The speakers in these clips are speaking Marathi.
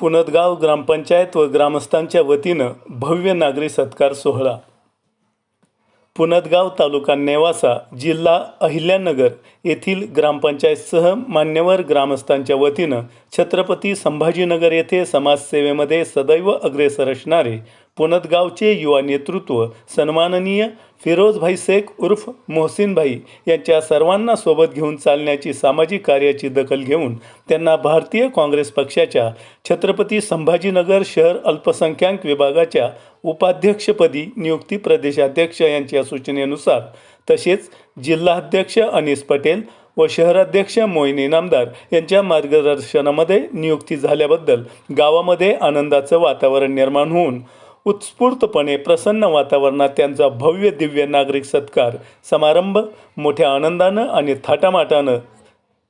पुनदगाव ग्रामपंचायत व ग्रामस्थांच्या वतीनं भव्य नागरी सत्कार सोहळा. पुनदगाव तालुका नेवासा जिल्हा अहिल्यानगर येथील ग्रामपंचायतसह मान्यवर ग्रामस्थांच्या वतीनं छत्रपती संभाजीनगर येथे समाजसेवेमध्ये सदैव अग्रेसर असणारे पुनदगावचे युवा नेतृत्व सन्माननीय फिरोजभाई शेख उर्फ मोहसिनभाई यांच्या सर्वांना सोबत घेऊन चालण्याची सामाजिक कार्याची दखल घेऊन त्यांना भारतीय काँग्रेस पक्षाच्या छत्रपती संभाजीनगर शहर अल्पसंख्याक विभागाच्या उपाध्यक्षपदी नियुक्ती प्रदेशाध्यक्ष यांच्या सूचनेनुसार तसेच जिल्हाध्यक्ष अनिस पटेल व शहराध्यक्ष मोहिनी इनामदार यांच्या मार्गदर्शनामध्ये नियुक्ती झाल्याबद्दल गावामध्ये आनंदाचं वातावरण निर्माण होऊन उत्स्फूर्तपणे प्रसन्न वातावरणात त्यांचा भव्य दिव्य नागरिक सत्कार समारंभ मोठ्या आनंदानं आणि थाटामाटानं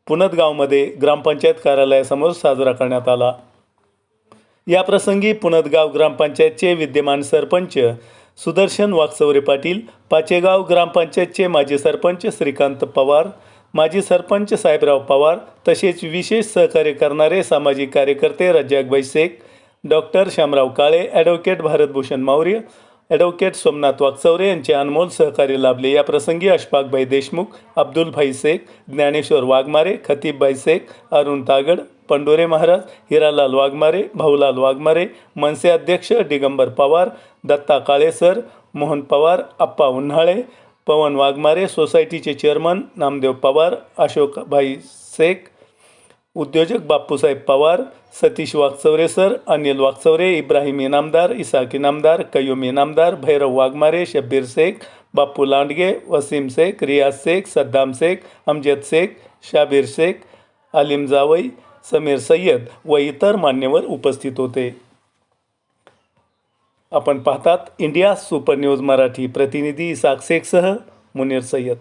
पुनदगावमध्ये ग्रामपंचायत कार्यालयासमोर साजरा करण्यात आला. याप्रसंगी पुनदगाव ग्रामपंचायतचे विद्यमान सरपंच सुदर्शन वाकचौरे पाटील पाचेगाव ग्रामपंचायतचे माजी सरपंच श्रीकांत पवार माजी सरपंच साहेबराव पवार तसेच विशेष सहकार्य करणारे सामाजिक कार्यकर्ते Razzakbhai Shaikh doctor Shyamrao Kale advocate Bharatbhushan Maurya advocate Somnath Wakchaure यांचे अनमोल सहकार्य लाभले. या प्रसंगी अशफाकभाई देशमुख अब्दुलभाई शेख ज्ञानेश्वर वाघमारे खतीबभाई शेख अरुण तागड पंडोरे महाराज हिरालाल वाघमारे भाऊलाल वाघमारे मनसे अध्यक्ष दिगंबर पवार दत्ता काळेसर मोहन पवार आप्पा उन्हाळे पवन वाघमारे सोसायटीचे चेअरमन नामदेव पवार अशोकभाई शेख उद्योजक बाप्पूसाहेब पवार सतीश वाकचौरे सर अनिल वाकचौरे इब्राहिम इनामदार इसाक इनामदार कयूम इनामदार भैरव वाघमारे शब्बीर शेख बाप्पू लांडगे वसीम शेख रियाज शेख सद्दाम शेख अमजद शेख शाबीर शेख अलीम जावई समीर सय्यद व इतर मान्यवर उपस्थित होते. आपण पाहतात इंडिया सुपर न्यूज मराठी प्रतिनिधी इसाक शेखसह मुनीर सय्यद.